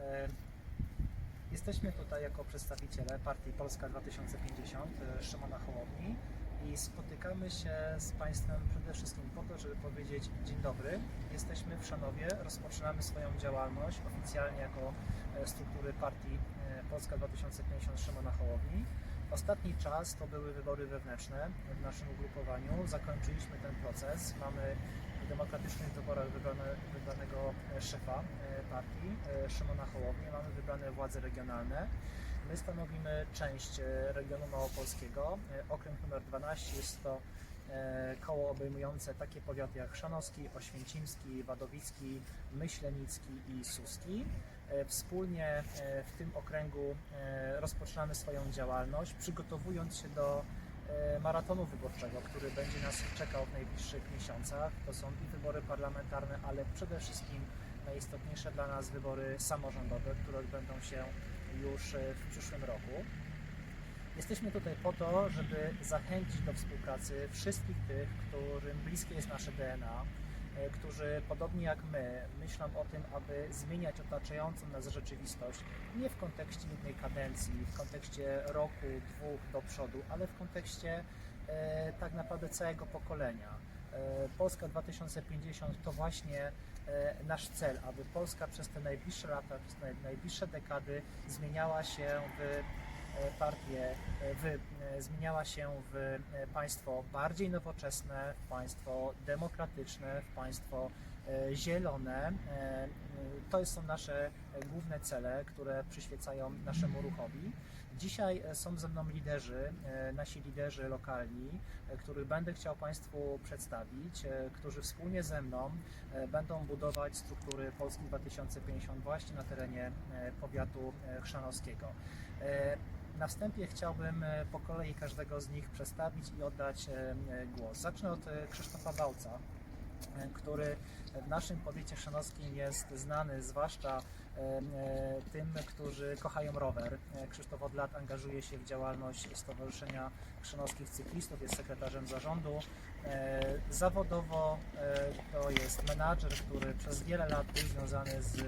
E, Jesteśmy tutaj jako przedstawiciele partii Polska 2050 e, Szymona Hołowni i spotykamy się z Państwem przede wszystkim po to, żeby powiedzieć dzień dobry. Jesteśmy w Szanowie, rozpoczynamy swoją działalność oficjalnie jako e, struktury partii Polska 2050 Szymona Hołowni. Ostatni czas to były wybory wewnętrzne w naszym ugrupowaniu. Zakończyliśmy ten proces. Mamy demokratycznych wyborach wybrane, wybranego e, szefa e, partii, e, Szymona Hołowni. Mamy wybrane władze regionalne. My stanowimy część regionu małopolskiego. Okręg numer 12 jest to koło obejmujące takie powiaty jak Chrzanowski, Oświęcimski, Wadowicki, Myślenicki i Suski. Wspólnie w tym okręgu rozpoczynamy swoją działalność, przygotowując się do maratonu wyborczego, który będzie nas czekał w najbliższych miesiącach. To są i wybory parlamentarne, ale przede wszystkim najistotniejsze dla nas wybory samorządowe, które odbędą się już e, w przyszłym roku. Jesteśmy tutaj po to, żeby zachęcić do współpracy wszystkich tych, którym bliskie jest nasze DNA, e, którzy podobnie jak my myślą o tym, aby zmieniać otaczającą nas rzeczywistość nie w kontekście jednej kadencji, w kontekście roku, dwóch do przodu, ale w kontekście e, tak naprawdę całego pokolenia. E, Polska 2050 to właśnie e, nasz cel, aby Polska przez te najbliższe lata, przez najbliższe dekady zmieniała się w e, partię, e, w, e, zmieniała się w e, państwo bardziej nowoczesne, w państwo demokratyczne, w państwo e, zielone. E, e, To są nasze e, główne cele, które przyświecają naszemu ruchowi. Dzisiaj e, są ze mną liderzy, e, nasi liderzy lokalni, e, których będę chciał Państwu przedstawić, e, którzy wspólnie ze mną e, będą budować struktury Polski 2050 właśnie na terenie e, powiatu e, chrzanowskiego. Na wstępie chciałbym e, po kolei każdego z nich przedstawić i oddać e, e, głos. Zacznę od Krzysztofa Bałca, e, który w naszym powiecie chrzanowskim jest znany zwłaszcza e, e, tym, którzy kochają rower. E, Krzysztof od lat angażuje się w działalność Stowarzyszenia Chrzanowskich Cyklistów, jest sekretarzem zarządu. Zawodowo to jest menadżer, który przez wiele lat był związany z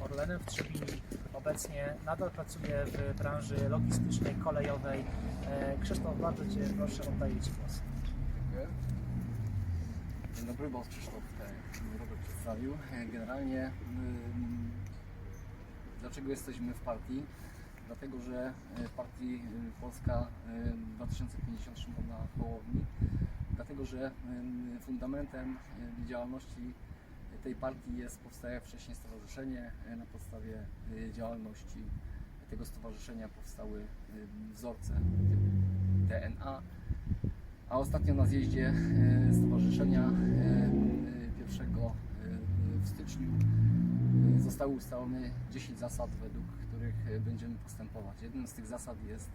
Orlenem w Trzebini. Obecnie nadal pracuje w branży logistycznej, kolejowej. Krzysztof, bardzo Cię proszę, oddaję Ci głos. Dzień dobry, bo Krzysztof tutaj Robert przedstawił. Generalnie ym, dlaczego jesteśmy w partii? Dlatego, że w partii y, Polska y, 2050 Szymona Hołowni, dlatego, że fundamentem y, działalności tej partii jest powstaje wcześniej stowarzyszenie. Na podstawie y, działalności tego stowarzyszenia powstały wzorce DNA, a ostatnio na zjeździe e, stowarzyszenia e, 1 w styczniu e, zostały ustalone 10 zasad, według których e, będziemy postępować. Jednym z tych zasad jest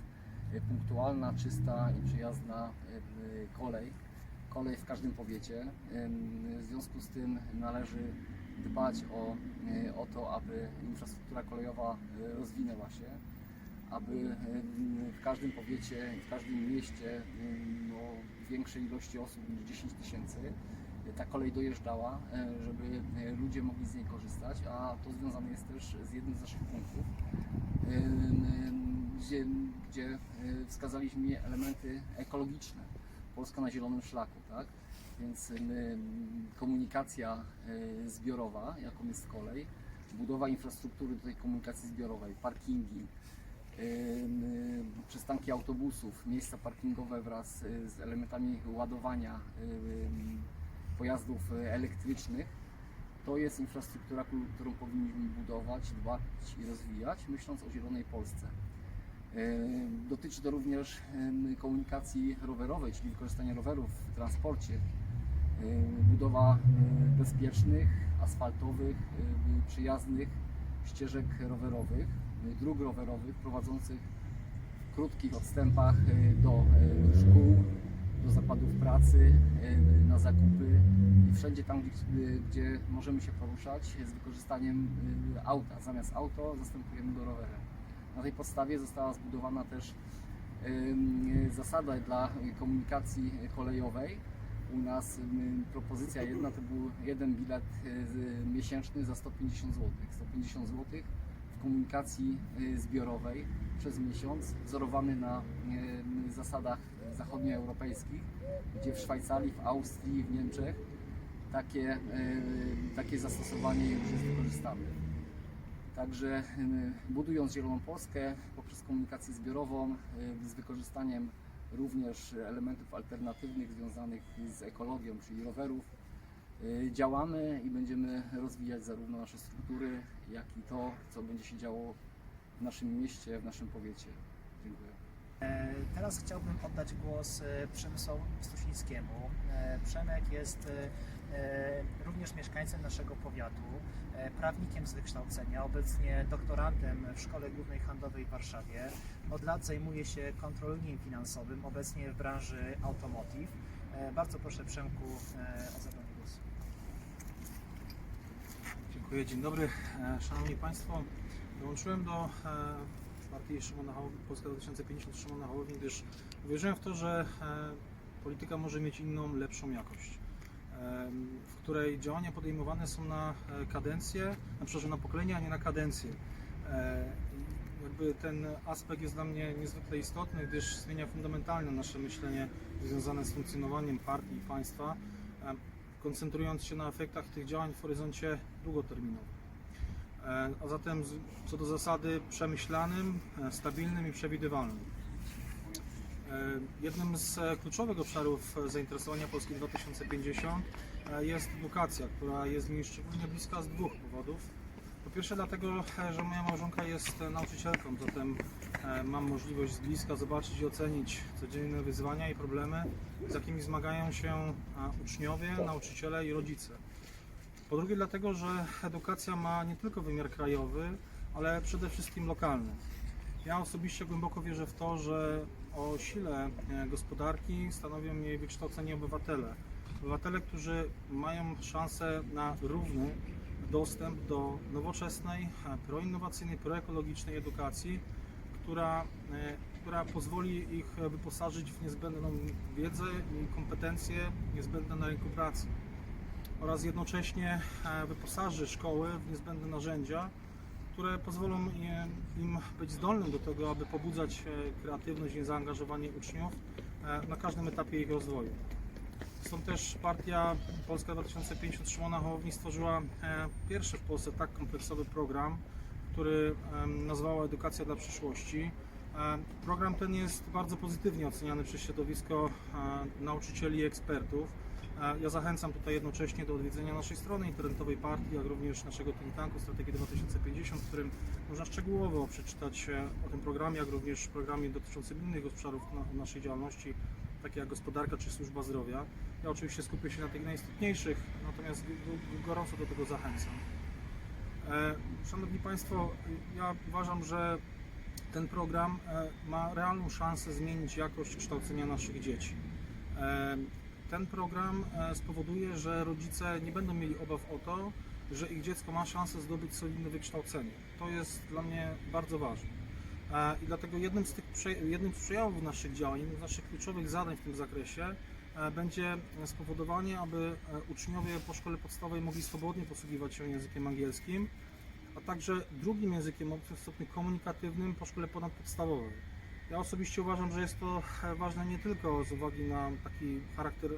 e, punktualna, czysta i przyjazna e, kolej. Kolej w każdym powiecie. E, W związku z tym należy dbać o, e, o to, aby infrastruktura kolejowa e, rozwinęła się aby em, w każdym powiecie, w każdym mieście em, no, większej ilości osób niż 10 tysięcy e, ta kolej dojeżdżała, e, żeby e, ludzie mogli z niej korzystać, a to związane jest też z jednym z naszych punktów, gdzie, gdzie e, wskazaliśmy elementy ekologiczne. Polska na zielonym szlaku, tak? Więc komunikacja e, zbiorowa, jaką jest kolej, budowa infrastruktury do tej komunikacji zbiorowej, parkingi, przystanki autobusów, miejsca parkingowe wraz y, z elementami ładowania pojazdów y, elektrycznych. To jest infrastruktura, którą- powinniśmy budować, dbać i rozwijać, myśląc o zielonej Polsce. Dotyczy to również komunikacji rowerowej, czyli wykorzystania rowerów w transporcie, budowa y, bezpiecznych, asfaltowych, przyjaznych ścieżek rowerowych, dróg rowerowych prowadzących w krótkich odstępach y, do y, szkół, do zakładów pracy, na zakupy i wszędzie tam, gdzie, możemy się poruszać z wykorzystaniem auta. Zamiast auto zastępujemy go rowerem. Na tej podstawie została zbudowana też zasada dla komunikacji kolejowej. U nas propozycja jedna to był jeden bilet miesięczny za 150 zł. 150 zł komunikacji y, zbiorowej przez miesiąc, wzorowany na y, zasadach zachodnioeuropejskich, gdzie w Szwajcarii, w Austrii, w Niemczech takie, y, takie zastosowanie już jest wykorzystane. Także budując Zieloną Polskę poprzez komunikację zbiorową z wykorzystaniem również elementów alternatywnych związanych z ekologią, czyli rowerów, działamy i będziemy rozwijać zarówno nasze struktury, jak i to, co będzie się działo w naszym mieście, w naszym powiecie. Dziękuję. E, Teraz chciałbym oddać głos e, Przemysłowi Stusińskiemu. E, Przemek jest również mieszkańcem naszego powiatu, prawnikiem z wykształcenia, obecnie doktorantem w Szkole Głównej Handlowej w Warszawie. Od lat zajmuje się kontrolingiem finansowym, obecnie w branży automotive. Bardzo proszę Przemku o zabranie Dziękuję, dzień dobry. E, Szanowni Państwo, dołączyłem do e, partii Szymona Hołowni, Polska 2050 Szymona Hołowni, gdyż uwierzyłem w to, że e, polityka może mieć inną, lepszą jakość, w której działania podejmowane są na kadencję, na przepraszam, na pokolenie, a nie na kadencję. Jakby ten aspekt jest dla mnie niezwykle istotny, gdyż zmienia fundamentalnie nasze myślenie związane z funkcjonowaniem partii i państwa. Koncentrując się na efektach tych działań w horyzoncie długoterminowym. E, A zatem co do zasady przemyślanym, e, stabilnym i przewidywalnym. E, Jednym z kluczowych obszarów zainteresowania Polski 2050 e, jest edukacja, która jest mi szczególnie bliska z dwóch powodów. Po pierwsze dlatego, e, że moja małżonka jest e, nauczycielką, zatem e, mam możliwość z bliska zobaczyć i ocenić codzienne wyzwania i problemy, z jakimi zmagają się uczniowie, nauczyciele i rodzice. Po drugie dlatego, że edukacja ma nie tylko wymiar krajowy, ale przede wszystkim lokalny. Ja osobiście głęboko wierzę w to, że o sile gospodarki stanowią jej wykształceni obywatele. Obywatele, którzy mają szansę na równy dostęp do nowoczesnej, e, proinnowacyjnej, proekologicznej edukacji, która, e, która pozwoli ich e, wyposażyć w niezbędną wiedzę i kompetencje niezbędne na rynku pracy oraz jednocześnie wyposaży szkoły w niezbędne narzędzia, które pozwolą im- być zdolnym do tego, aby pobudzać kreatywność i zaangażowanie uczniów na każdym etapie ich rozwoju. Stąd też partia Polska 2050 Szymona Hołowni stworzyła e, pierwszy w Polsce tak kompleksowy program, który nazwała Edukacja dla przyszłości. E, Program ten jest bardzo pozytywnie oceniany przez środowisko e, nauczycieli i ekspertów. Ja zachęcam tutaj jednocześnie do odwiedzenia naszej strony internetowej partii, jak również naszego think tanku Strategii 2050, w którym można szczegółowo przeczytać o tym programie, jak również programie dotyczącym innych obszarów na- naszej działalności, takie jak gospodarka czy służba zdrowia. Ja oczywiście skupię się na tych najistotniejszych, natomiast gorąco do tego zachęcam. E, Szanowni Państwo, ja uważam, że ten program e, ma realną szansę zmienić jakość kształcenia naszych dzieci. E, Ten program spowoduje, że rodzice nie będą mieli obaw o to, że ich dziecko ma szansę zdobyć solidne wykształcenie. To jest dla mnie bardzo ważne. E, I dlatego jednym z, tych, jednym z przejawów naszych działań, jednym z naszych kluczowych zadań w tym zakresie e, będzie spowodowanie, aby e, uczniowie po szkole podstawowej mogli swobodnie posługiwać się językiem angielskim, a także drugim językiem obcym w stopniu komunikatywnym po szkole ponadpodstawowej. Ja osobiście uważam, że jest to ważne nie tylko z uwagi na taki charakter,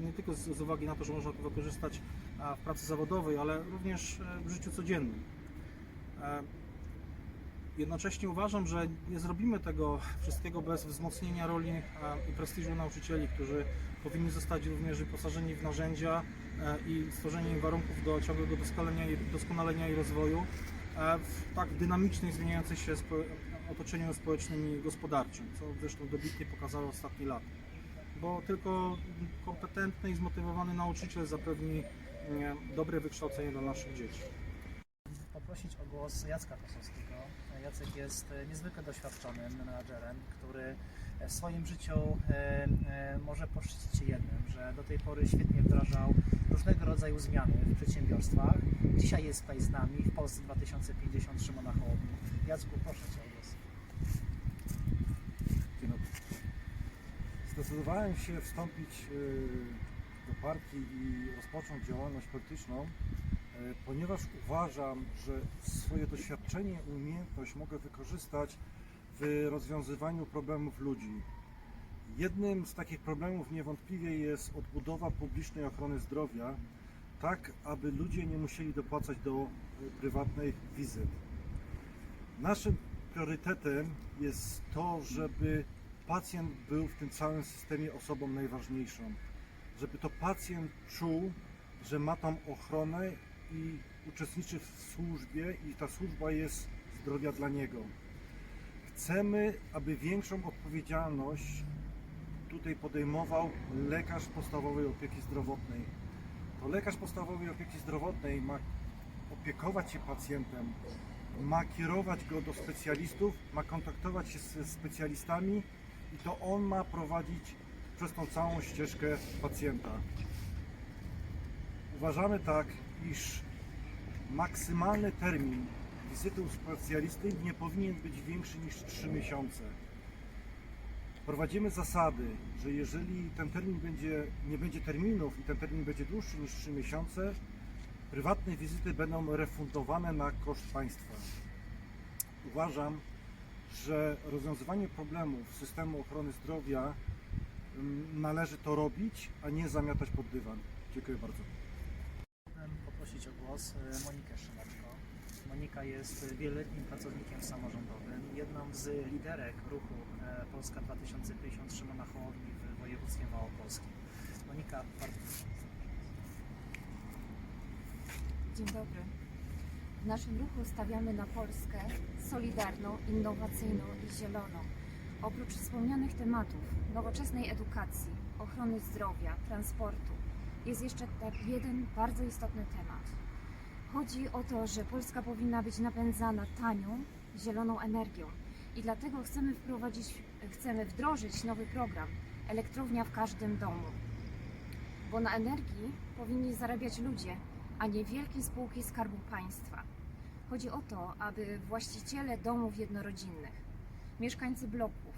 nie tylko z, uwagi na to, że można to wykorzystać w pracy zawodowej, ale również w życiu codziennym. Jednocześnie uważam, że nie zrobimy tego wszystkiego bez wzmocnienia roli e, i prestiżu nauczycieli, którzy powinni zostać również wyposażeni w narzędzia e, i stworzenie im warunków do ciągłego doskonalenia i, rozwoju e, w tak dynamicznym, i zmieniającym się otoczeniu społecznym i gospodarczym, co zresztą dobitnie pokazały ostatnie lata. Bo tylko kompetentny i zmotywowany nauczyciel zapewni dobre wykształcenie dla naszych dzieci. Poprosić o głos Jacka Kosowskiego. Jacek jest e, niezwykle doświadczonym menadżerem, który w swoim życiu e, e, może poszczycić się jednym, że do tej pory świetnie wdrażał różnego rodzaju zmiany w przedsiębiorstwach. Dzisiaj jest tutaj z nami w Polsce 2050 Szymona Hołowni. Jacku, proszę Cię o głos. Dzień dobry. Zdecydowałem się wstąpić do partii i rozpocząć działalność polityczną ponieważ uważam, że swoje doświadczenie i umiejętność mogę wykorzystać w rozwiązywaniu problemów ludzi. Jednym z takich problemów niewątpliwie jest odbudowa publicznej ochrony zdrowia, tak aby ludzie nie musieli dopłacać do e, prywatnych wizyt. Naszym priorytetem jest to, żeby pacjent był w tym całym systemie osobą najważniejszą. Żeby to pacjent czuł, że ma tam ochronę i uczestniczy w służbie i ta służba jest zdrowia dla niego. Chcemy, aby większą odpowiedzialność tutaj podejmował lekarz podstawowej opieki zdrowotnej. To lekarz podstawowej opieki zdrowotnej ma opiekować się pacjentem, ma kierować go do specjalistów, ma kontaktować się ze specjalistami i to on ma prowadzić przez tą całą ścieżkę pacjenta. Uważamy tak, iż maksymalny termin wizyty u specjalisty nie powinien być większy niż 3 miesiące. Prowadzimy zasady, że jeżeli ten termin będzie, nie będzie terminów i ten termin będzie dłuższy niż 3 miesiące, prywatne wizyty będą refundowane na koszt państwa. Uważam, że rozwiązywanie problemów systemu ochrony zdrowia ym, należy to robić, a nie zamiatać pod dywan. Dziękuję bardzo. Poprosić o głos e, Monikę Szymeczko. Monika jest wieloletnim pracownikiem samorządowym, jedną z liderek ruchu e, Polska 2050 Szymona Hołowni w województwie małopolskim. Monika, bardzo Dzień dobry. W naszym ruchu stawiamy na Polskę solidarną, innowacyjną i zieloną. Oprócz wspomnianych tematów nowoczesnej edukacji, ochrony zdrowia, transportu, jest jeszcze tak jeden bardzo istotny temat. Chodzi o to, że Polska powinna być napędzana tanią, zieloną energią i dlatego chcemy wprowadzić, chcemy wdrożyć nowy program Elektrownia w każdym domu. Bo na energii powinni zarabiać ludzie, a nie wielkie spółki Skarbu Państwa. Chodzi o to, aby właściciele domów jednorodzinnych, mieszkańcy bloków,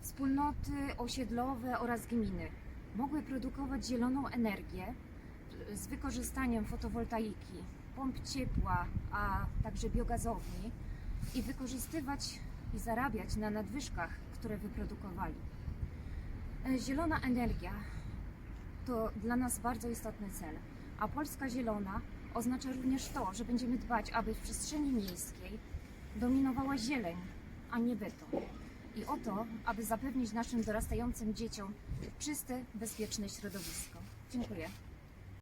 wspólnoty osiedlowe oraz gminy mogły produkować zieloną energię z wykorzystaniem fotowoltaiki, pomp ciepła, a także biogazowni i wykorzystywać i zarabiać na nadwyżkach, które wyprodukowali. E, Zielona energia to dla nas bardzo istotny cel. A Polska Zielona oznacza również to, że będziemy dbać, aby w przestrzeni miejskiej dominowała zieleń, a nie beton. I o to, aby zapewnić naszym dorastającym dzieciom czyste, bezpieczne środowisko. Dziękuję.